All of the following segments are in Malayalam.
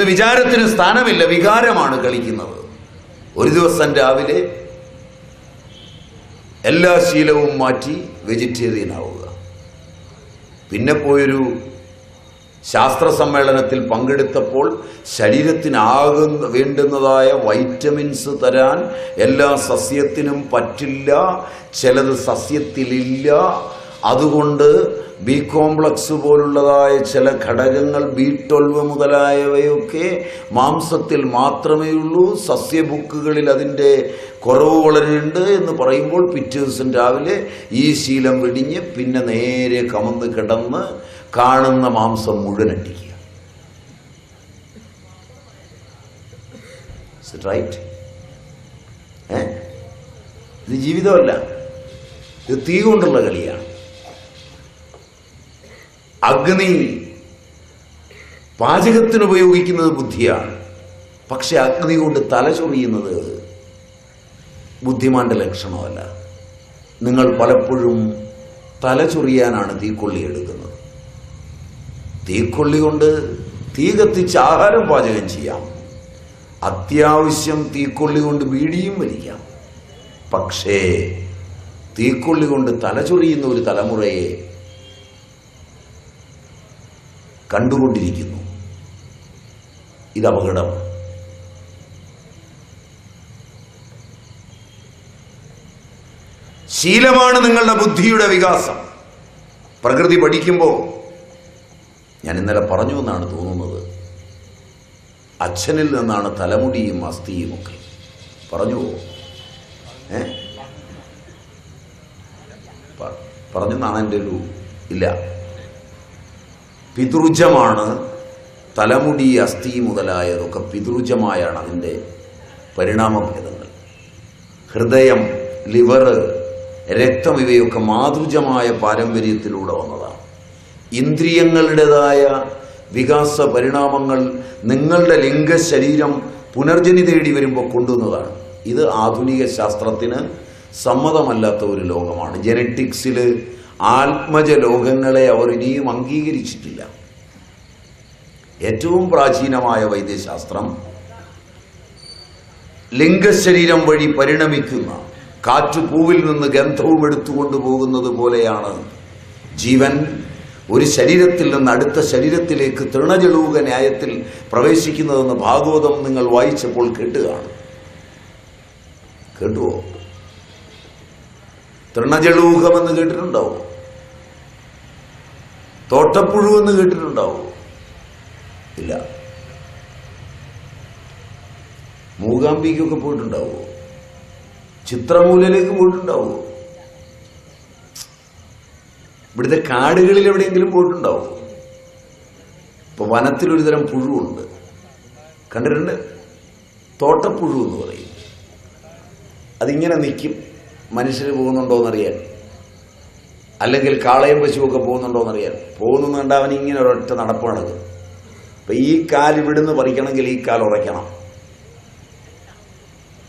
ഇന്ന് വിചാരത്തിന് സ്ഥാനമില്ല വികാരമാണ് കളിക്കുന്നത്. ഒരു ദിവസം രാവിലെ എല്ലാ ശീലവും മാറ്റി വെജിറ്റേറിയൻ ആവുക പിന്നെ പോയൊരു ശാസ്ത്ര സമ്മേളനത്തിൽ പങ്കെടുത്തപ്പോൾ ശരീരത്തിനാകുന്ന വേണ്ടുന്നതായ വൈറ്റമിൻസ് തരാൻ എല്ലാ സസ്യത്തിനും പറ്റില്ല ചിലത് സസ്യത്തിലില്ല അതുകൊണ്ട് ബി കോംപ്ലക്സ് പോലുള്ളതായ ചില ഘടകങ്ങൾ ബി ട്വൽവ് മുതലായവയൊക്കെ മാംസത്തിൽ മാത്രമേ ഉള്ളൂ സസ്യബുക്കുകളിൽ അതിന്റെ കുറവ് വളരെയുണ്ട് എന്ന് പറയുമ്പോൾ പിറ്റേ ദിവസം രാവിലെ ഈ ശീലം വെടിഞ്ഞ് പിന്നെ നേരെ കമന്ന് കിടന്ന് കാണുന്ന മാംസം മുഴുവൻ അടിക്കുക. ഇത് ജീവിതമല്ല. ഇത് തീ കൊണ്ടുള്ള കളിയാണ്. അഗ്നി പാചകത്തിന് ഉപയോഗിക്കുന്നത് ബുദ്ധിയാണ്. പക്ഷെ അഗ്നി കൊണ്ട് തല ചൊറിയുന്നത് ബുദ്ധിമാന്റെ ലക്ഷണമല്ല. നിങ്ങൾ പലപ്പോഴും തല ചൊറിയാനാണ് തീക്കൊള്ളി എടുക്കുന്നത്. തീക്കൊള്ളി കൊണ്ട് തീ കത്തിച്ച് ആഹാരം പാചകം ചെയ്യാം. അത്യാവശ്യം തീക്കൊള്ളി കൊണ്ട് വീടിയും വലിക്കാം. പക്ഷേ തീക്കൊള്ളി കൊണ്ട് തല തലചൊറിയുന്ന ഒരു തലമുറയെ കണ്ടുകൊണ്ടിരിക്കുന്നു. ഇത് അപകടമാണ് ശീലമാണ് നിങ്ങളുടെ ബുദ്ധിയുടെ വികാസം. പ്രകൃതി പഠിക്കുമ്പോൾ ഞാൻ ഇന്നലെ പറഞ്ഞു എന്നാണ് തോന്നുന്നത്. അച്ഛനിൽ നിന്നാണ് തലമുടിയും അസ്ഥിയും ഒക്കെ. പറഞ്ഞു? ഏ? പറഞ്ഞു പറഞ്ഞെന്നാണ് എന്റെ ഒരു ഇല്ല. പിതൃജമാണ് തലമുടി അസ്ഥി മുതലായതൊക്കെ പിതൃജമായാണ് അതിന്റെ പരിണാമഭേദങ്ങൾ. ഹൃദയം ലിവർ രക്തം ഇവയൊക്കെ മാതൃജമായ പാരമ്പര്യത്തിലൂടെ വന്നതാണ്. ഇന്ദ്രിയങ്ങളുടേതായ വികാസ പരിണാമങ്ങൾ നിങ്ങളുടെ ലിംഗശരീരം പുനർജനി തേടി വരുമ്പോൾ കൊണ്ടുവന്നതാണ്. ഇത് ആധുനിക ശാസ്ത്രത്തിന് സമ്മതമല്ലാത്ത ഒരു ലോകമാണ്. ജനറ്റിക്സിൽ ആത്മജ ലോകങ്ങളെ അവർ ഇനിയും അംഗീകരിച്ചിട്ടില്ല. ഏറ്റവും പ്രാചീനമായ വൈദ്യശാസ്ത്രം ലിംഗശരീരം വഴി പരിണമിക്കുന്ന കാറ്റ് പൂവിൽ നിന്ന് ഗന്ധവും എടുത്തുകൊണ്ടു പോകുന്നത് പോലെയാണ്. ജീവൻ ഒരു ശരീരത്തിൽ നിന്ന് അടുത്ത ശരീരത്തിലേക്ക് തൃണജലൂക ന്യായത്തിൽ പ്രവേശിക്കുന്നതെന്ന് ഭാഗവതം നിങ്ങൾ വായിച്ചപ്പോൾ കേട്ടുകയാണ് കേട്ടുവോ? തൃണജലൂഹമെന്ന് കേട്ടിട്ടുണ്ടാവോ. തോട്ടപ്പുഴു എന്ന് കേട്ടിട്ടുണ്ടാവോ. ഇല്ല. മൂകാംബിക്കൊക്കെ പോയിട്ടുണ്ടാവോ? ചിത്രമൂലയിലേക്ക് പോയിട്ടുണ്ടാവോ? ഇവിടുത്തെ കാടുകളിൽ എവിടെയെങ്കിലും പോയിട്ടുണ്ടാവോ? ഇപ്പൊ വനത്തിൽ ഒരുതരം പുഴുവുണ്ട്. കണ്ടിട്ടുണ്ട്? തോട്ടപ്പുഴു എന്ന് പറയും. അതിങ്ങനെ നിൽക്കും മനുഷ്യർ പോകുന്നുണ്ടോ എന്നറിയാൻ അല്ലെങ്കിൽ കാളയും പശുവൊക്കെ പോകുന്നുണ്ടോ അറിയാം പോകുന്നു കണ്ട അവൻ ഇങ്ങനെ ഒരൊറ്റ നടപ്പ് നടക്കും ഈ കാൽ ഇവിടുന്ന് പറിക്കണമെങ്കിൽ ഈ കാൽ ഉറയ്ക്കണം.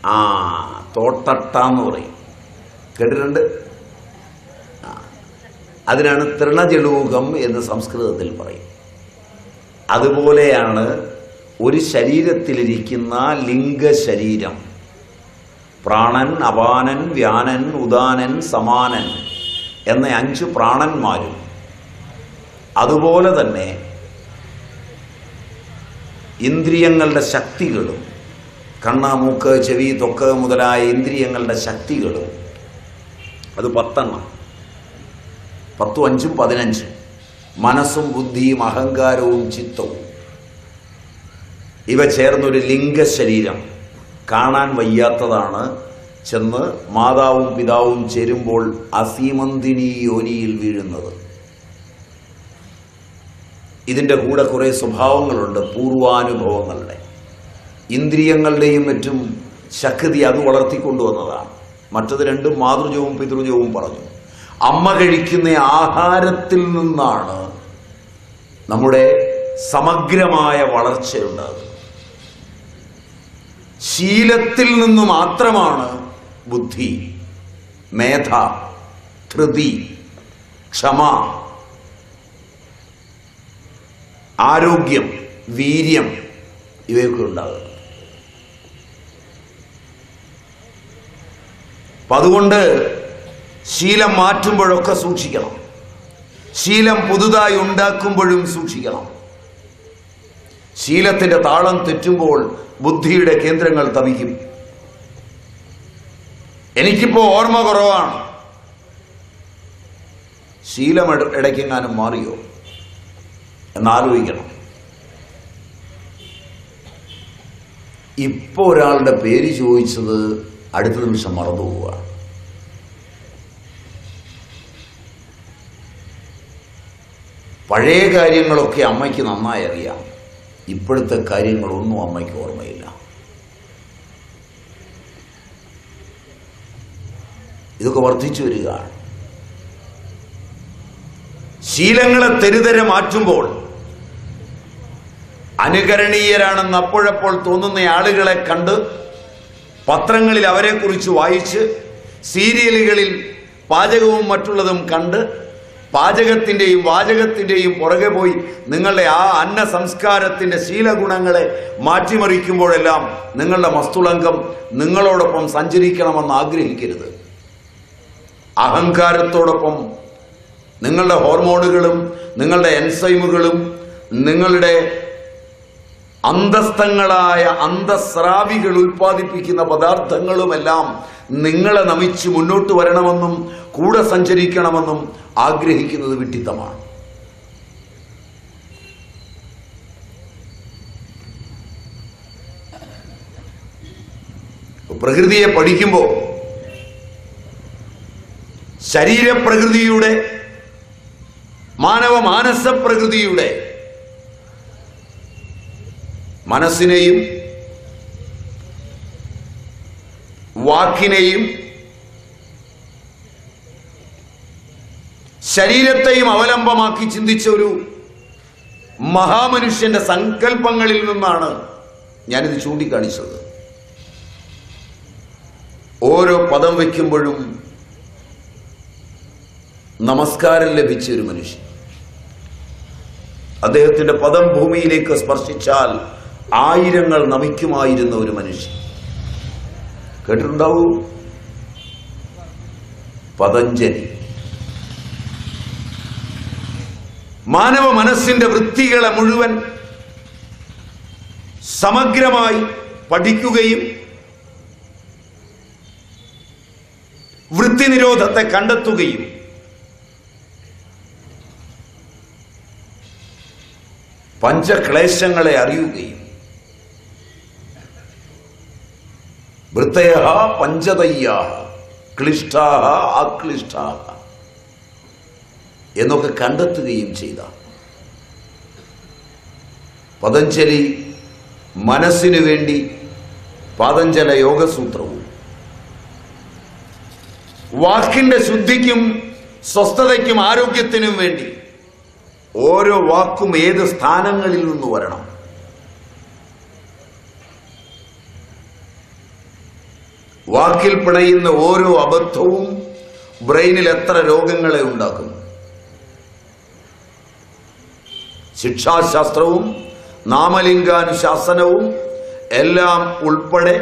ആ തോട്ടട്ട എന്ന് പറയും. കേട്ടിട്ടുണ്ട്? അതിനാണ് തൃണജലൂകം എന്ന് സംസ്കൃതത്തിൽ പറയും. അതുപോലെയാണ് ഒരു ശരീരത്തിലിരിക്കുന്ന ലിംഗശരീരം. പ്രാണൻ അപാനൻ വ്യാനൻ ഉദാനൻ സമാനൻ. എന്ന അഞ്ച് പ്രാണന്മാരും അതുപോലെ തന്നെ ഇന്ദ്രിയങ്ങളുടെ ശക്തികളും കണ്ണ് മൂക്ക് ചെവി തൊക്ക് മുതലായ ഇന്ദ്രിയങ്ങളുടെ ശക്തികളും അത് പത്തെണ്ണം. പത്തും അഞ്ചും പതിനഞ്ചും. മനസ്സും ബുദ്ധിയും അഹങ്കാരവും ചിത്തവും. ഇവ ചേർന്നൊരു ലിംഗശരീരം കാണാൻ വയ്യാത്തതാണ് ചെന്ന് മാതാവും പിതാവും ചേരുമ്പോൾ അസീമന്തിനി യോനിയിൽ വീഴുന്നത്. ഇതിന്റെ കൂടെ കുറേ സ്വഭാവങ്ങളുണ്ട് പൂർവാനുഭവങ്ങളുടെ. ഇന്ദ്രിയങ്ങളുടെയും മറ്റും ശക്തി അത് വളർത്തിക്കൊണ്ടുവന്നതാണ്. മറ്റത് രണ്ടും മാതൃജവും പിതൃജവും പറഞ്ഞു. അമ്മ കഴിക്കുന്ന ആഹാരത്തിൽ നിന്നാണ് നമ്മുടെ സമഗ്രമായ വളർച്ചയുണ്ടാകുന്നത്. ശീലത്തിൽ നിന്ന് മാത്രമാണ് ബുദ്ധി മേധ ധൃതി ക്ഷമ ആരോഗ്യം വീര്യം ഇവയൊക്കെ ഉണ്ടാകും. അപ്പം അതുകൊണ്ട് ശീലം മാറ്റുമ്പോഴൊക്കെ സൂക്ഷിക്കണം. ശീലം പുതുതായി ഉണ്ടാക്കുമ്പോഴും സൂക്ഷിക്കണം. ശീലത്തിന്റെ താളം തെറ്റുമ്പോൾ ബുദ്ധിയുടെ കേന്ദ്രങ്ങൾ തവിക്കും. എനിക്കിപ്പോ ഓർമ്മ കുറവാണ്. ശീലം ഇട- ഇടയ്ക്കെങ്ങാനും മാറിയോ? എന്നാലോചിക്കണം. ഇപ്പോൾ ഒരാളുടെ പേര് ചോദിച്ചത് അടുത്ത നിമിഷം മറന്നു പോവുക. പഴയ കാര്യങ്ങളൊക്കെ അമ്മയ്ക്ക് നന്നായി അറിയാം. ഇപ്പോഴത്തെ കാര്യങ്ങളൊന്നും അമ്മയ്ക്ക് ഓർമ്മയില്ല. ഇതൊക്കെ വർദ്ധിച്ചു വരികയാണ്. ശീലങ്ങളെ തെരുതരെ മാറ്റുമ്പോൾ അനുകരണീയരാണെന്ന് അപ്പോഴപ്പോൾ തോന്നുന്ന ആളുകളെ കണ്ട് പത്രങ്ങളിൽ അവരെക്കുറിച്ച് വായിച്ച് സീരിയലുകളിൽ പാചകവും മറ്റുള്ളതും കണ്ട് പാചകത്തിന്റെയും വാചകത്തിന്റെയും പുറകെ പോയി നിങ്ങളുടെ ആ അന്ന സംസ്കാരത്തിന്റെ ശീലഗുണങ്ങളെ മാറ്റിമറിക്കുമ്പോഴെല്ലാം നിങ്ങളുടെ മസ്തുളങ്കം നിങ്ങളോടൊപ്പം സഞ്ചരിക്കണമെന്ന് ആഗ്രഹിക്കരുത്. അഹങ്കാരത്തോടൊപ്പം നിങ്ങളുടെ ഹോർമോണുകളും നിങ്ങളുടെ എൻസൈമുകളും നിങ്ങളുടെ അന്തസ്ഥങ്ങളായ അന്തസ്രാവികൾ ഉൽപ്പാദിപ്പിക്കുന്ന പദാർത്ഥങ്ങളുമെല്ലാം നിങ്ങളെ നമിച്ച് മുന്നോട്ട് വരണമെന്നും കൂടെ സഞ്ചരിക്കണമെന്നും ആഗ്രഹിക്കുന്നത് വിട്ടിത്തമാണ് പ്രകൃതിയെ പഠിക്കുമ്പോൾ ശരീരപ്രകൃതിയുടെ മാനവ മാനസ പ്രകൃതിയുടെ മനസ്സിനെയും വാക്കിനെയും ശരീരത്തെയും അവലംബമാക്കി ചിന്തിച്ച ഒരു മഹാമനുഷ്യന്റെ സങ്കല്പങ്ങളിൽ നിന്നാണ് ഞാനിത് ചൂണ്ടിക്കാണിച്ചത്. ഓരോ പദം വയ്ക്കുമ്പോഴും നമസ്കാരം ലഭിച്ച ഒരു മനുഷ്യൻ. അദ്ദേഹത്തിന്റെ പദം ഭൂമിയിലേക്ക് സ്പർശിച്ചാൽ ആയിരങ്ങൾ നമിക്കുമായിരുന്ന ഒരു മനുഷ്യൻ. കേട്ടിട്ടുണ്ടാവൂ? പതഞ്ജലി. മാനവ മനസ്സിന്റെ വൃത്തികളെ മുഴുവൻ സമഗ്രമായി പഠിക്കുകയും വൃത്തിനിരോധത്തെ കണ്ടെത്തുകയും പഞ്ചക്ലേശങ്ങളെ അറിയുകയും വൃത്തയ പഞ്ചതയ്യ ക്ലിഷ്ടാഹ അക്ലിഷ്ടാഹ എന്നൊക്കെ കണ്ടെത്തുകയും ചെയ്ത. പതഞ്ജലി മനസ്സിനു വേണ്ടി പതഞ്ജല യോഗസൂത്രവും വാക്കിന്റെ ശുദ്ധിക്കും സ്വസ്ഥതയ്ക്കും ആരോഗ്യത്തിനും വേണ്ടി ഓരോ വാക്കും ഏത് സ്ഥാനങ്ങളിൽ നിന്ന് വരണം? വാക്കിൽ പിണയുന്ന ഓരോ അബദ്ധവും ബ്രെയിനിൽ എത്ര രോഗങ്ങളെ ഉണ്ടാക്കും ശിക്ഷാശാസ്ത്രവും നാമലിംഗാനുശാസനവും എല്ലാം ഉൾപ്പെടെ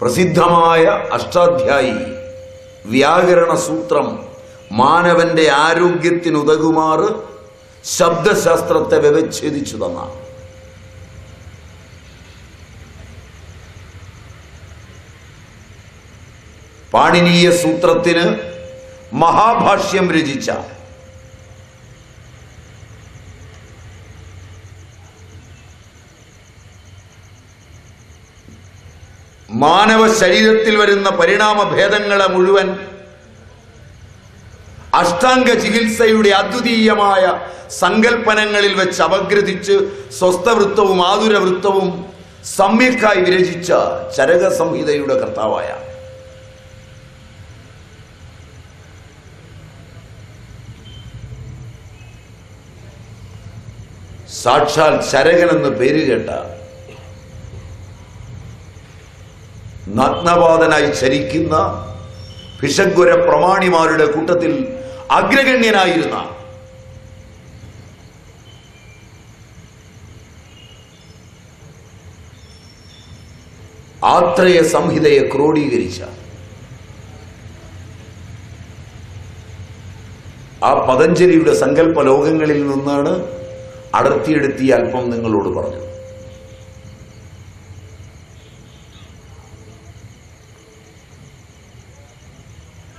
പ്രസിദ്ധമായ അഷ്ടാധ്യായി വ്യാകരണ സൂത്രം മാനവന്റെ ആരോഗ്യത്തിനുതകുമാറ് ശബ്ദശാസ്ത്രത്തെ വ്യവച്ഛേദിച്ചു തന്നാണ് പാണിനീയ സൂത്രത്തിന് മഹാഭാഷ്യം രചിച്ച മാനവ ശരീരത്തിൽ വരുന്ന പരിണാമ ഭേദങ്ങളെ മുഴുവൻ അഷ്ടാംഗ ചികിത്സയുടെ അദ്വിതീയമായ സങ്കല്പനങ്ങളിൽ വെച്ച് അപഗ്രഥിച്ച് സ്വസ്ഥവൃത്തവും ആതുരവൃത്തവും സമ്യക്കായി വിരചിച്ച ചരക സംഹിതയുടെ കർത്താവായ സാക്ഷാൽ ചരകൻ എന്ന് പേര് കേട്ട നഗ്നപാതനായി ചരിക്കുന്ന ഭിഷങ്കുര പ്രമാണിമാരുടെ കൂട്ടത്തിൽ അഗ്രഗണ്യനായിരുന്ന ആത്രയ സംഹിതയെ ക്രോഡീകരിച്ച ആ പതഞ്ജലിയുടെ സങ്കല്പ ലോകങ്ങളിൽ നിന്നാണ് അടർത്തിയെടുത്തി അല്പം നിങ്ങളോട് പറഞ്ഞത്.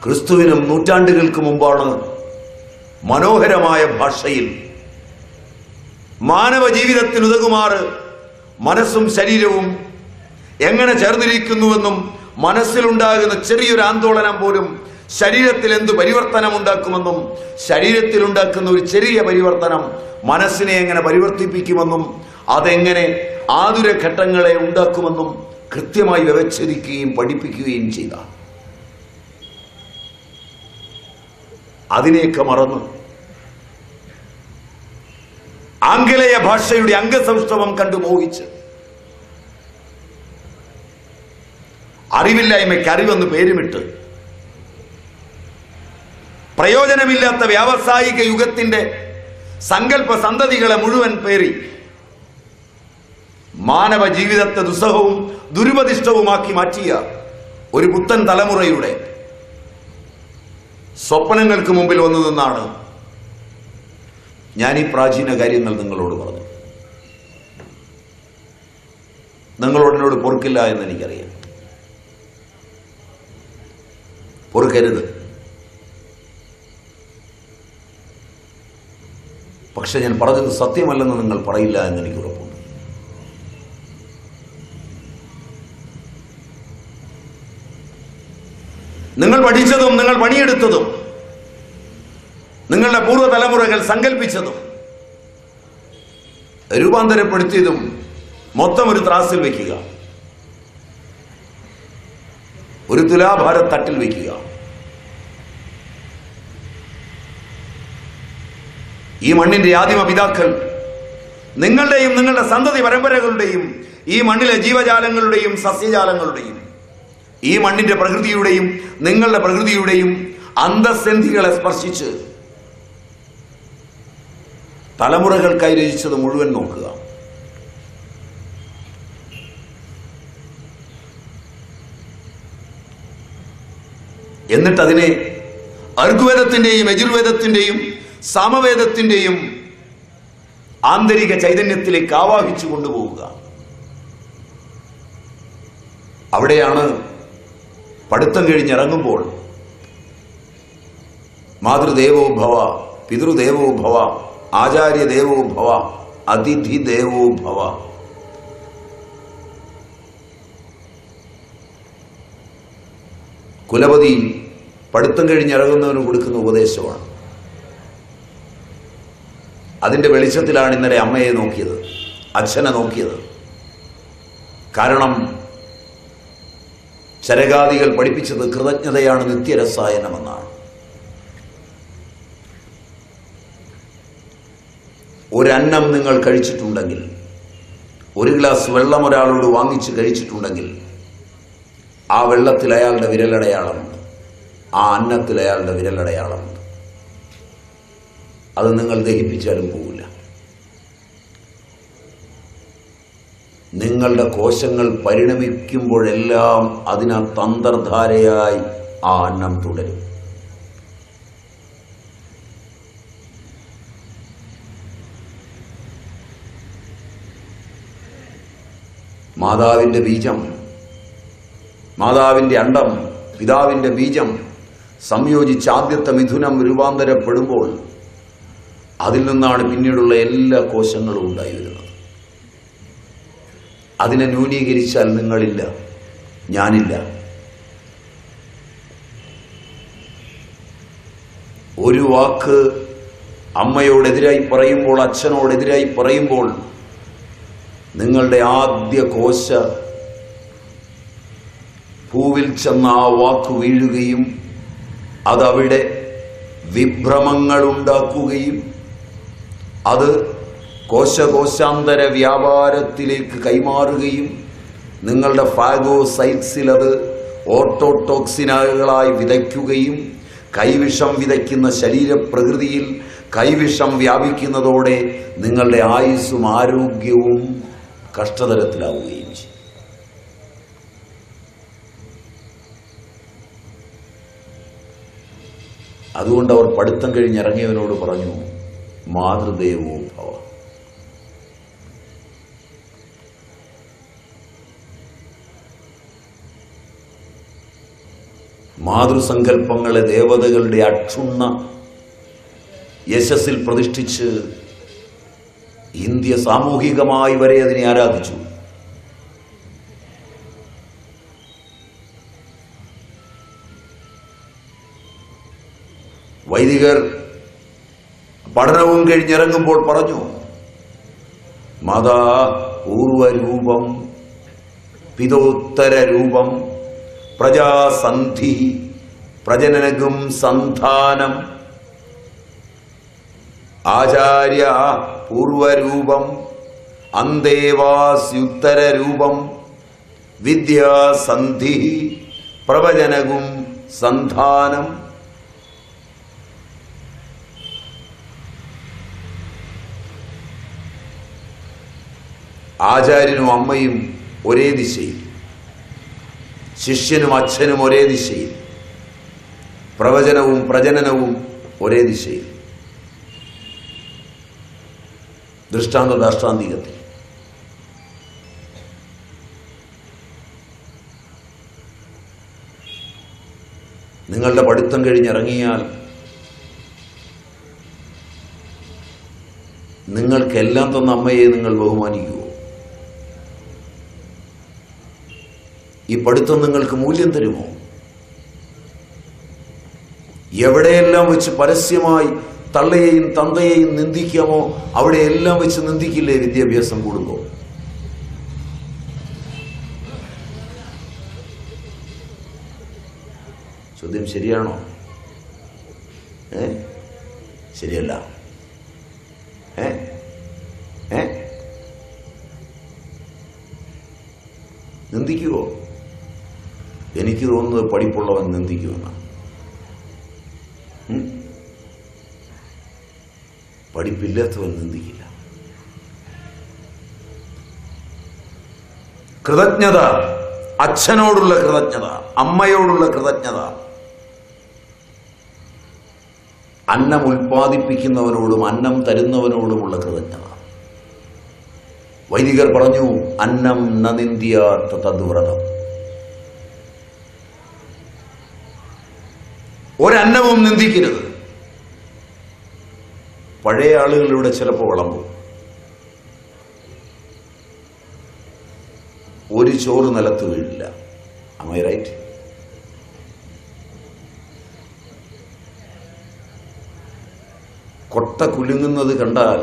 ക്രിസ്തുവിനും നൂറ്റാണ്ടുകൾക്ക് മുമ്പാണ് മനോഹരമായ ഭാഷയിൽ മാനവ ജീവിതത്തിൽ ഉതകുമാറ് മനസ്സും ശരീരവും എങ്ങനെ ചേർന്നിരിക്കുന്നുവെന്നും മനസ്സിലുണ്ടാകുന്ന ചെറിയൊരു ആന്തോളനം പോലും ശരീരത്തിൽ എന്ത് പരിവർത്തനം ഉണ്ടാക്കുമെന്നും ശരീരത്തിൽ ഉണ്ടാക്കുന്ന ഒരു ചെറിയ പരിവർത്തനം മനസ്സിനെ എങ്ങനെ പരിവർത്തിപ്പിക്കുമെന്നും അതെങ്ങനെ ആതുര ഘട്ടങ്ങളെ ഉണ്ടാക്കുമെന്നും കൃത്യമായി വ്യവച്ഛേദിക്കുകയും പഠിപ്പിക്കുകയും ചെയ്ത അതിനെയൊക്കെ മറന്ന്. ആംഗലേയ ഭാഷയുടെ അംഗസൗഷ്ഠവം കണ്ടു മോഹിച്ച്. അറിവില്ലായ്മയ്ക്ക് അറിവെന്ന് പേരുമിട്ട്. പ്രയോജനമില്ലാത്ത വ്യാവസായിക യുഗത്തിന്റെ സങ്കല്പ സന്തതികളെ മുഴുവൻ പേറി മാനവ ജീവിതത്തെ ദുസ്സഹവും ദുരുപതിഷ്ഠവുമാക്കി മാറ്റിയ ഒരു പുത്തൻ തലമുറയുടെ സ്വപ്നങ്ങൾക്ക് മുമ്പിൽ വന്നു നിന്നാണ് ഞാൻ ഈ പ്രാചീന കാര്യങ്ങൾ നിങ്ങളോട് പറഞ്ഞു. നിങ്ങളോട് എന്നോട് പൊറുക്കില്ല എന്ന് എനിക്കറിയാം. പൊറുക്കരുത്. പക്ഷെ ഞാൻ പറഞ്ഞത് സത്യമല്ലെന്ന് നിങ്ങൾ പറയില്ല എന്ന് എനിക്ക് ഉറപ്പുണ്ട്. നിങ്ങൾ പഠിച്ചതും നിങ്ങൾ പണിയെടുത്തതും നിങ്ങളുടെ പൂർവ തലമുറകൾ സങ്കല്പിച്ചതും രൂപാന്തരപ്പെടുത്തിയതും മൊത്തം ഒരു ത്രാസിൽ വെക്കുക ഒരു തുലാഭാര തട്ടിൽ വെക്കുക ഈ മണ്ണിന്റെ ആദിമ പിതാക്കൾ നിങ്ങളുടെയും നിങ്ങളുടെ സന്തതി പരമ്പരകളുടെയും ഈ മണ്ണിലെ ജീവജാലങ്ങളുടെയും സസ്യജാലങ്ങളുടെയും ഈ മണ്ണിന്റെ പ്രകൃതിയുടെയും നിങ്ങളുടെ പ്രകൃതിയുടെയും അന്തസന്ധികളെ സ്പർശിച്ച് തലമുറകൾക്കായി രചിച്ചത് മുഴുവൻ നോക്കുക. എന്നിട്ട് അതിനെ അർഗുവേദത്തിന്റെയും യജുർവേദത്തിന്റെയും സാമവേദത്തിന്റെയും ആന്തരിക ചൈതന്യത്തിലേക്ക് ആവാഹിച്ചു കൊണ്ടുപോവുക. അവിടെയാണ് പഠിത്തം കഴിഞ്ഞിറങ്ങുമ്പോൾ മാതൃദേവോ ഭവ പിതൃദേവോ ഭവ ആചാര്യദേവോ ഭവ അതിഥി ദേവോ ഭവ. കുലപതി പഠിത്തം കഴിഞ്ഞിറങ്ങുന്നവനും കൊടുക്കുന്ന ഉപദേശമാണ്. അതിന്റെ വെളിച്ചത്തിലാണ് ഇന്നലെ അമ്മയെ നോക്കിയത് അച്ഛനെ നോക്കിയത്. കാരണം ചരകാദികൾ പഠിപ്പിച്ചത് കൃതജ്ഞതയാണ് നിത്യരസായനമെന്നാണ്. ഒരന്നം നിങ്ങൾ കഴിച്ചിട്ടുണ്ടെങ്കിൽ ഒരു ഗ്ലാസ് വെള്ളം ഒരാളോട് വാങ്ങിച്ച് കഴിച്ചിട്ടുണ്ടെങ്കിൽ ആ വെള്ളത്തിൽ അയാളുടെ വിരലടയാളമുണ്ട്. ആ അന്നത്തിൽ അയാളുടെ വിരലടയാളമുണ്ട്. അത് നിങ്ങൾ ദഹിപ്പിച്ചാലും പോകില്ല നിങ്ങളുടെ കോശങ്ങൾ പരിണമിക്കുമ്പോഴെല്ലാം അതിനാ തന്ത്രധാരയായി ആ അന്നം തുടരും. മാതാവിന്റെ ബീജം മാതാവിന്റെ അണ്ടം പിതാവിന്റെ ബീജം സംയോജിച്ച് ആദ്യത്തെ മിഥുനം രൂപാന്തരപ്പെടുമ്പോൾ അതിൽ നിന്നാണ് പിന്നീടുള്ള എല്ലാ കോശങ്ങളും ഉണ്ടായി വരുന്നത് അതിനെ ന്യൂനീകരിച്ചാൽ നിങ്ങളില്ല. ഞാനില്ല. ഒരു വാക്ക് അമ്മയോടെതിരായി പറയുമ്പോൾ അച്ഛനോടെതിരായി പറയുമ്പോൾ നിങ്ങളുടെ ആദ്യ കോശ പൂവിൽ ചെന്ന് ആ വാക്ക് വീഴുകയും അതവിടെ വിഭ്രമങ്ങളുണ്ടാക്കുകയും അത് കോശകോശാന്തര വ്യാപാരത്തിലേക്ക് കൈമാറുകയും നിങ്ങളുടെ ഫാഗോസൈറ്റ്സിലത് ഓട്ടോടോക്സിനുകളായി വിതയ്ക്കുകയും കൈവിഷം വിതയ്ക്കുന്ന ശരീരപ്രകൃതിയിൽ കൈവിഷം വ്യാപിക്കുന്നതോടെ നിങ്ങളുടെ ആയുസ്സും ആരോഗ്യവും കഷ്ടതരത്തിലാവുകയും ചെയ്യും. അതുകൊണ്ട് അവർ പഠിത്തം കഴിഞ്ഞിറങ്ങിയവനോട് പറഞ്ഞു മാതൃദേവോ ഭവ. മാതൃസങ്കല്പങ്ങളെ ദേവതകളുടെ അക്ഷുണ്ണ യശസ്സിൽ പ്രതിഷ്ഠിച്ച് ഇന്ത്യ സാമൂഹികമായി വരെ അതിനെ ആരാധിച്ചു. വൈദികർ പഠനവും കഴിഞ്ഞിറങ്ങുമ്പോൾ പറഞ്ഞു മാതാ പൂർവരൂപം പിതോത്തര രൂപം പ്രജാസന്ധി പ്രജനനകും സന്ധാനം. ആചാര്യ പൂർവരൂപം അന്തേവാസ്യുത്തരൂപം വിദ്യാസന്ധി പ്രവചനകും സന്ധാനം. ആചാര്യനും അമ്മയും ഒരേ ദിശയിൽ. ശിഷ്യനും അച്ഛനും ഒരേ ദിശയിൽ. പ്രവചനവും പ്രജനനവും ഒരേ ദിശയിൽ. ദൃഷ്ടാന്ത ദാഷ്ടാന്തികത്തിൽ നിങ്ങളുടെ പഠിത്തം കഴിഞ്ഞിറങ്ങിയാൽ നിങ്ങൾക്കെല്ലാം തന്ന അമ്മയെ നിങ്ങൾ ബഹുമാനിക്കുമോ ഈ പഠിത്തം നിങ്ങൾക്ക് മൂല്യം തരുമോ? എവിടെയെല്ലാം വെച്ച് പരസ്യമായി തള്ളയെയും തന്തയെയും നിന്ദിക്കാമോ അവിടെയെല്ലാം വെച്ച് നിന്ദിക്കില്ലേ വിദ്യാഭ്യാസം കൂടുമ്പോൾ ചോദ്യം ശരിയാണോ? ഏ? ശരിയല്ല. ഏ? ഏ? നിന്ദിക്കുവോ? എനിക്ക് തോന്നുന്നത് പഠിപ്പുള്ളവൻ നിന്ദിക്കുമെന്നാണ് പഠിപ്പില്ലാത്തവൻ നിന്ദിക്കില്ല. കൃതജ്ഞത അച്ഛനോടുള്ള കൃതജ്ഞത അമ്മയോടുള്ള കൃതജ്ഞത. അന്നം ഉൽപ്പാദിപ്പിക്കുന്നവനോടും അന്നം തരുന്നവനോടുമുള്ള കൃതജ്ഞത. വൈദികർ പറഞ്ഞു അന്നം ന നിന്ദ്യാത്ത തദ്വ്രതം. ഒരന്നവും നിന്ദിക്കരുത്. പഴയ ആളുകളിലൂടെ ചിലപ്പോൾ വിളമ്പും. ഒരു ചോറ് നിലത്ത് വീഴില്ല അമ്മ റൈറ്റ് കൊട്ട കുലുങ്ങുന്നത് കണ്ടാൽ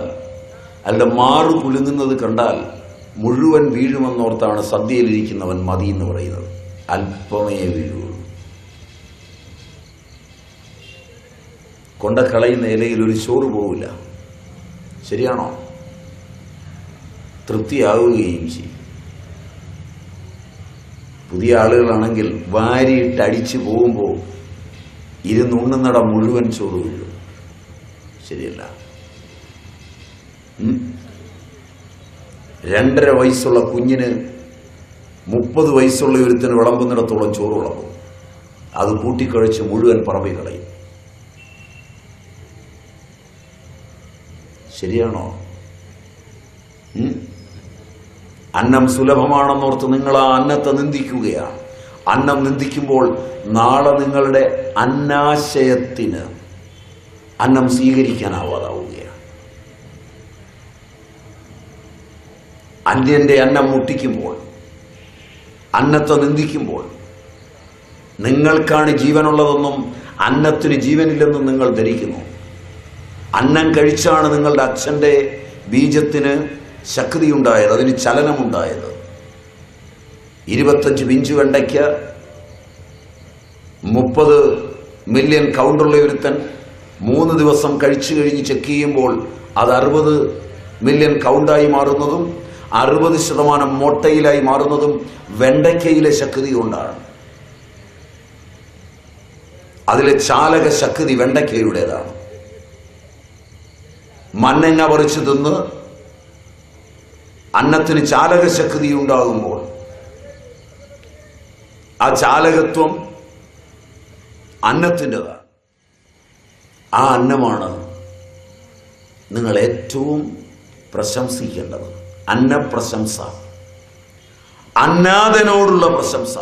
അല്ല മാറു കുലുങ്ങുന്നത് കണ്ടാൽ മുഴുവൻ വീഴുമെന്നോർത്താണ് സദ്യയിലിരിക്കുന്നവൻ മതി എന്ന് പറയുന്നത്. അല്പമേ വീഴുള്ളൂ കൊണ്ട കളയുന്ന ഇലയിൽ ഒരു ചോറ് പോവില്ല. ശരിയാണോ? തൃപ്തിയാവുകയും ചെയ്യും. പുതിയ ആളുകളാണെങ്കിൽ വാരിയിട്ട് അടിച്ചു പോകുമ്പോൾ ഇരുന്നുണ്ണുന്നട മുഴുവൻ ചോറ് വീഴും. ശരിയല്ല? രണ്ടര വയസ്സുള്ള കുഞ്ഞിന് മുപ്പത് വയസ്സുള്ള ഒരുത്തിന് വിളമ്പുന്നിടത്തോളം ചോറ് വിളമ്പും. അത് കൂട്ടിക്കഴിച്ച് മുഴുവൻ പറമ്പിൽ കളയും. ശരിയാണോ? അന്നം സുലഭമാണെന്നോർത്ത് നിങ്ങൾ ആ അന്നത്തെ നിന്ദിക്കുകയാണ്. അന്നം നിന്ദിക്കുമ്പോൾ നാളെ നിങ്ങളുടെ അന്നാശയത്തിന് അന്നം സ്വീകരിക്കാനാവാതാവുകയാണ്. അന്യന്റെ അന്നം മുട്ടിക്കുമ്പോൾ അന്നത്തെ നിന്ദിക്കുമ്പോൾ നിങ്ങൾക്കാണ് ജീവനുള്ളതെന്നും അന്നത്തിന് ജീവനില്ലെന്നും നിങ്ങൾ ധരിക്കുന്നു. അന്നം കഴിച്ചാണ് നിങ്ങളുടെ അച്ഛന്റെ ബീജത്തിന് ശക്തിയുണ്ടായത് അതിന് ചലനമുണ്ടായത്. ഇരുപത്തഞ്ച് പിഞ്ച് വെണ്ടയ്ക്ക് മുപ്പത് മില്യൺ കൗണ്ടുള്ള ഒരുത്തൻ മൂന്ന് ദിവസം കഴിച്ചു കഴിഞ്ഞ് ചെക്ക് ചെയ്യുമ്പോൾ അത് അറുപത് മില്യൺ കൗണ്ടായി മാറുന്നതും അറുപത് ശതമാനം മുട്ടയിലായി മാറുന്നതും വെണ്ടയ്ക്കയിലെ ശക്തി കൊണ്ടാണ്. അതിലെ ചാലക ശക്തി വെണ്ടയ്ക്കയുടേതാണ്. മണ്ണെണ്ണ പറിച്ചു തിന്ന് അന്നത്തിന് ചാലകശക്തി ഉണ്ടാകുമ്പോൾ ആ ചാലകത്വം അന്നത്തിന്റെതാണ്. ആ അന്നമാണ് നിങ്ങൾ ഏറ്റവും പ്രശംസിക്കേണ്ടത്. അന്നപ്രശംസ. അന്നാഥനോടുള്ള പ്രശംസ.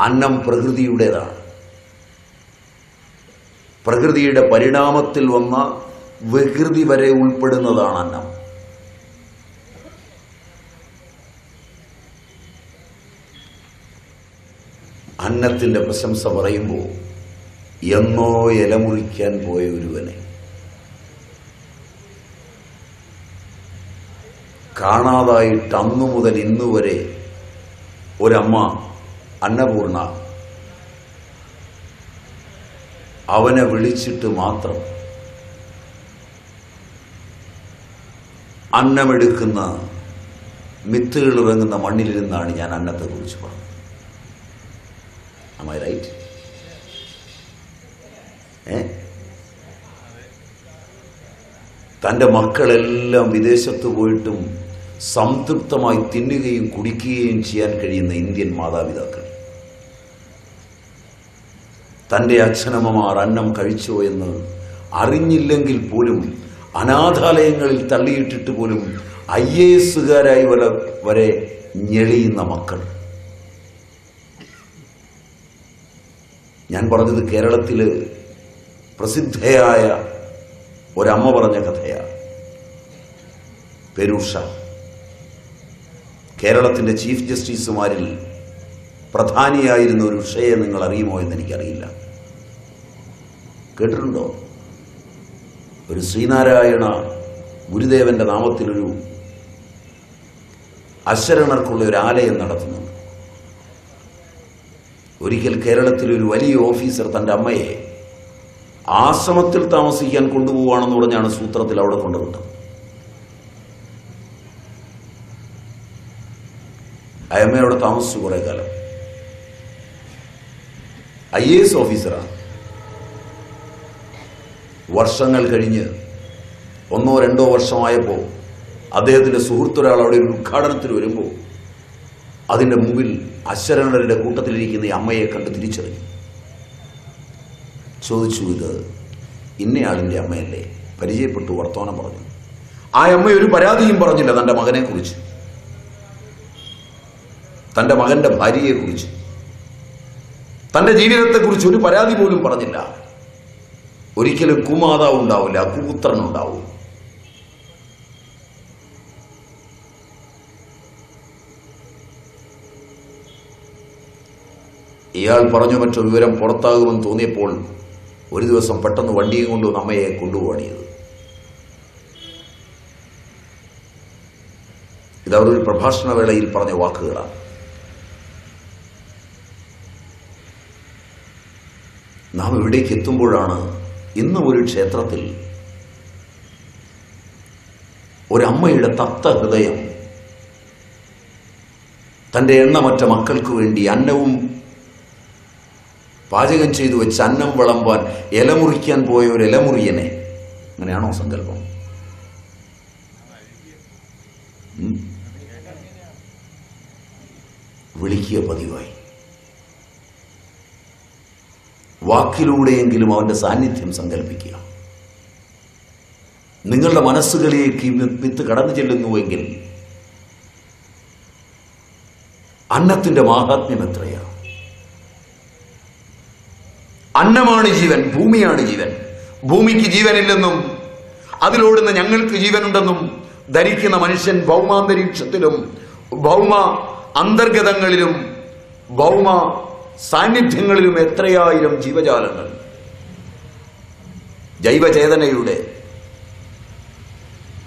അന്നം പ്രകൃതിയുടേതാണ്. പ്രകൃതിയുടെ പരിണാമത്തിൽ വന്ന വികൃതി വരെ ഉൾപ്പെടുന്നതാണ് അന്നം. അന്നത്തിന്റെ പ്രശംസ പറയുമ്പോൾ എന്നോ ഇലമുറിക്കാൻ പോയ ഒരുവനെ. കാണാതായിട്ട് അന്നു മുതൽ ഇന്നുവരെ ഒരമ്മ അന്നപൂർണ അവനെ വിളിച്ചിട്ട് മാത്രം അന്നമെടുക്കുന്ന മിത്തുകൾ ഇറങ്ങുന്ന മണ്ണിലിരുന്നാണ് ഞാൻ അന്നത്തെ കുറിച്ച് പറഞ്ഞത്. അമ്മ റൈറ്റ് ഏ? തന്റെ മക്കളെല്ലാം വിദേശത്ത് പോയിട്ടും സംതൃപ്തമായി തിന്നുകയും കുടിക്കുകയും ചെയ്യാൻ കഴിയുന്ന ഇന്ത്യൻ മാതാപിതാക്കൾ. തന്റെ അച്ഛനമ്മമാർ അന്നം കഴിച്ചോ എന്ന് അറിഞ്ഞില്ലെങ്കിൽ പോലും അനാഥാലയങ്ങളിൽ തള്ളിയിട്ടിട്ട് പോലും ഐ എ എസുകാരായി വരെ വരെ ഞെളിയുന്ന മക്കൾ. ഞാൻ പറഞ്ഞത് കേരളത്തിൽ പ്രസിദ്ധയായ ഒരമ്മ പറഞ്ഞ കഥയാണ് പെരൂഷ. കേരളത്തിന്റെ ചീഫ് ജസ്റ്റിസുമാരിൽ പ്രധാനിയായിരുന്ന ഒരു ഉഷയെ നിങ്ങൾ അറിയുമോ എന്ന് എനിക്കറിയില്ല കേട്ടിട്ടുണ്ടോ? ഒരു ശ്രീനാരായണ ഗുരുദേവന്റെ നാമത്തിലൊരു അശരണർക്കുള്ള ഒരു ആലയം നടത്തുന്നുണ്ട്. ഒരിക്കൽ കേരളത്തിലൊരു വലിയ ഓഫീസർ തന്റെ അമ്മയെ ആശ്രമത്തിൽ താമസിക്കാൻ കൊണ്ടുപോവാണെന്ന് പറഞ്ഞാണ് സൂത്രത്തിൽ അവിടെ അമ്മ അവിടെ താമസിച്ചു കുറേ കാലം. ഐ എ എസ് ഓഫീസറാണ് വർഷങ്ങൾ കഴിഞ്ഞ് ഒന്നോ രണ്ടോ വർഷമായപ്പോൾ അദ്ദേഹത്തിന്റെ സുഹൃത്തൊരാൾ അവിടെ ഒരു ഉദ്ഘാടനത്തിൽ വരുമ്പോൾ അതിന്റെ മുമ്പിൽ അശ്വരണരുടെ കൂട്ടത്തിലിരിക്കുന്ന ഈ അമ്മയെ കണ്ട് തിരിച്ചറിഞ്ഞു. ചോദിച്ചു ഇത് ഇന്നയാളിന്റെ അമ്മയല്ലേ? പരിചയപ്പെട്ടു വർത്തമാനം പറഞ്ഞു. ആ അമ്മ ഒരു പരാതിയും പറഞ്ഞില്ല തന്റെ മകനെ കുറിച്ച് തന്റെ മകന്റെ തന്റെ ജീവിതത്തെക്കുറിച്ച് ഒരു പരാതി പോലും പറഞ്ഞില്ല. ഒരിക്കലും കുമാതാവ് ഉണ്ടാവില്ല കുപുത്രൻ ഉണ്ടാവും. ഇയാൾ പറഞ്ഞു മറ്റൊരു വിവരം പുറത്താകുമെന്ന് തോന്നിയപ്പോൾ ഒരു ദിവസം പെട്ടെന്ന് വണ്ടിയും കൊണ്ട് അമ്മയെ കൊണ്ടുപോകണിയത് ഇതവരൊരു പ്രഭാഷണ വേളയിൽ പറഞ്ഞ വാക്കുകളാണ്. നാം ഇവിടേക്ക് എത്തുമ്പോഴാണ് ഇന്നും ഒരു ക്ഷേത്രത്തിൽ ഒരമ്മയുടെ തപ്ത ഹൃദയം തന്റെ എണ്ണമറ്റ മക്കൾക്ക് വേണ്ടി അന്നവും പാചകം ചെയ്തു വെച്ച് അന്നം വിളമ്പാൻ ഇലമുറിക്കാൻ പോയ ഒരു ഇലമുറിയനെ. അങ്ങനെയാണോ സങ്കല്പം? വിളിക്കുക പതിവായി. വാക്കിലൂടെയെങ്കിലും അവന്റെ സാന്നിധ്യം സങ്കല്പിക്കുക നിങ്ങളുടെ മനസ്സുകളിലേക്ക് വിത്ത് കടന്നു ചെല്ലുന്നുവെങ്കിൽ അന്നത്തിന്റെ മാഹാത്മ്യം എത്രയാണ് അന്നമാണ് ജീവൻ ഭൂമിയാണ് ജീവൻ. ഭൂമിക്ക് ജീവനില്ലെന്നും അതിലോടുന്ന ഞങ്ങൾക്ക് ജീവനുണ്ടെന്നും ധരിക്കുന്ന മനുഷ്യൻ ഭൗമാന്തരീക്ഷത്തിലും ഭൗമ അന്തർഗതങ്ങളിലും ഭൗമ സാന്നിധ്യങ്ങളിലും എത്രയായിരം ജീവജാലങ്ങൾ? ജൈവചേതനയുടെ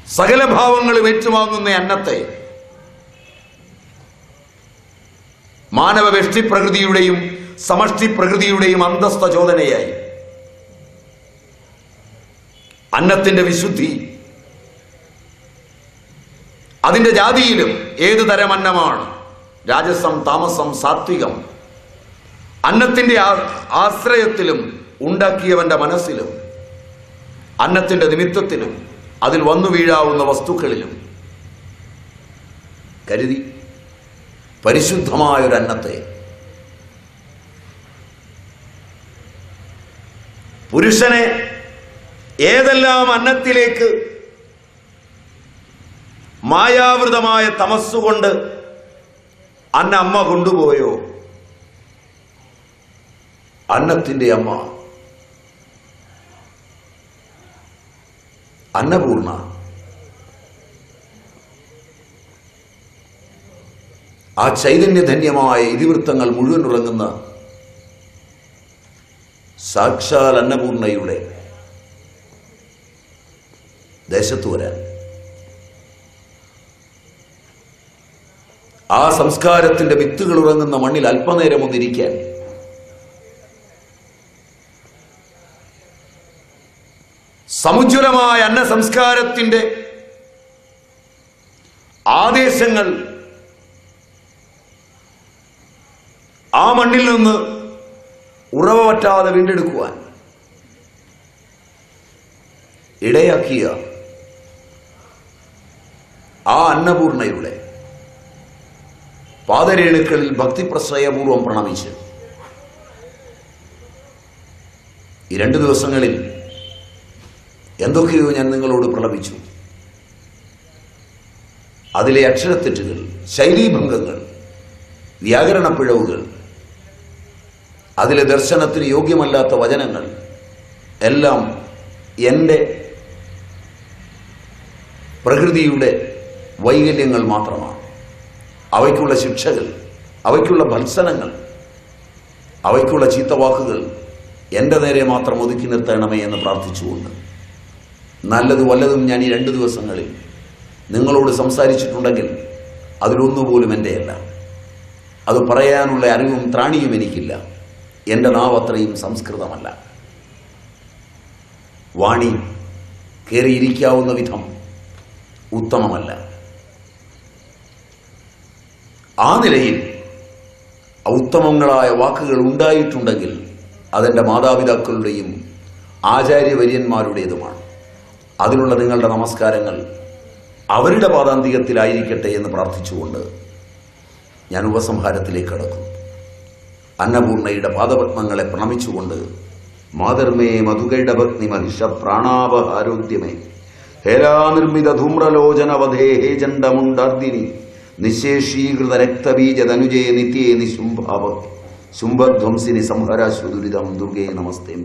സകല ഭാവങ്ങളും ഏറ്റുവാങ്ങുന്ന അന്നത്തെ മാനവ വ്യഷ്ടി പ്രകൃതിയുടെയും സമഷ്ടി പ്രകൃതിയുടെയും അന്തസ്ഥ ചോദനയായി. അന്നത്തിന്റെ വിശുദ്ധി അതിന്റെ ജാതിയിലും ഏതു തരം അന്നമാണ്? രാജസം താമസം സാത്വികം അന്നത്തിന്റെ ആ- ആശ്രയത്തിലും ഉണ്ടാക്കിയവന്റെ മനസ്സിലും അന്നത്തിന്റെ നിമിത്തത്തിലും അതിൽ വന്നു വീഴാവുന്ന വസ്തുക്കളിലും കരുതി പരിശുദ്ധമായൊരു അന്നത്തെ. പുരുഷനെ ഏതെല്ലാം അന്നത്തിലേക്ക് മായാവൃതമായ തമസ്സുകൊണ്ട് അന്ന അമ്മ കൊണ്ടുപോയോ? അന്നത്തിന്റെ അമ്മ. അന്നപൂർണ. ആ ചൈതന്യധന്യമായ ഇതിവൃത്തങ്ങൾ മുഴുവൻ ഉറങ്ങുന്ന സാക്ഷാൽ അന്നപൂർണയുടെ ദേശത്ത് വരാൻ. ആ സംസ്കാരത്തിന്റെ വിത്തുകൾ ഉറങ്ങുന്ന മണ്ണിൽ അല്പനേരം ഒന്നിരിക്കാൻ സമുജ്വലമായ അന്ന സംസ്കാരത്തിന്റെ ആദേശങ്ങൾ ആ മണ്ണിൽ നിന്ന് ഉറവ പറ്റാതെ വീണ്ടെടുക്കുവാൻ ഇടയാക്കിയ ആ അന്നപൂർണയുടെ പാദരേണുക്കളിൽ ഭക്തിപ്രശ്രയപൂർവം പ്രണമിച്ച് ഈ രണ്ട് ദിവസങ്ങളിൽ എന്തൊക്കെയോ ഞാൻ നിങ്ങളോട് പ്രളപിച്ചു. അതിലെ അക്ഷരത്തെറ്റുകൾ ശൈലീഭംഗങ്ങൾ വ്യാകരണ പിഴവുകൾ അതിലെ ദർശനത്തിന് യോഗ്യമല്ലാത്ത വചനങ്ങൾ എല്ലാം എന്റെ പ്രകൃതിയുടെ വൈകല്യങ്ങൾ മാത്രമാണ്. അവയ്ക്കുള്ള ശിക്ഷകൾ അവയ്ക്കുള്ള ഭത്സനങ്ങൾ അവയ്ക്കുള്ള ചീത്തവാക്കുകൾ എന്റെ നേരെ മാത്രം ഒതുക്കി നിർത്തണമേ എന്ന് പ്രാർത്ഥിച്ചുകൊണ്ട് നല്ലത് വല്ലതും ഞാൻ ഈ രണ്ട് ദിവസങ്ങളിൽ നിങ്ങളോട് സംസാരിച്ചിട്ടുണ്ടെങ്കിൽ അതിലൊന്നുപോലും എന്റെയല്ല അത് പറയാനുള്ള അറിവും ത്രാണിയും എനിക്കില്ല. എന്റെ നാവ് അത്രയും സംസ്കൃതമല്ല. വാണി കയറിയിരിക്കാവുന്ന വിധം ഉത്തമമല്ല. ആ നിലയിൽ ഉത്തമങ്ങളായ വാക്കുകൾ ഉണ്ടായിട്ടുണ്ടെങ്കിൽ അതെന്റെ മാതാപിതാക്കളുടെയും ആചാര്യവര്യന്മാരുടേതുമാണ്. അതിനുള്ള നിങ്ങളുടെ നമസ്കാരങ്ങൾ അവരുടെ പാതാന്തികത്തിലായിരിക്കട്ടെ എന്ന് പ്രാർത്ഥിച്ചുകൊണ്ട് ഞാൻ ഉപസംഹാരത്തിലേക്ക് കടക്കും. അന്നപൂർണയുടെ പാദപത്മങ്ങളെ പ്രണമിച്ചുകൊണ്ട് മാതർമേ മധുകൈഡഭഗ്നി മഹിഷ പ്രാണാപഹാരോഗ്യമേ ഹേരാനിർമ്മിത ധൂമ്രലോചനവധേ ഹേ ചണ്ഡമുണ്ടർദിനി നിശേഷീകൃത രക്തബീജതനുജേ നിത്യേ നിശുംഭാവ ശുംഭധ്വംസിനി സംഹരാശ്വദുരിതം ദുർഗേ ദുർഗേ നമസ്തേ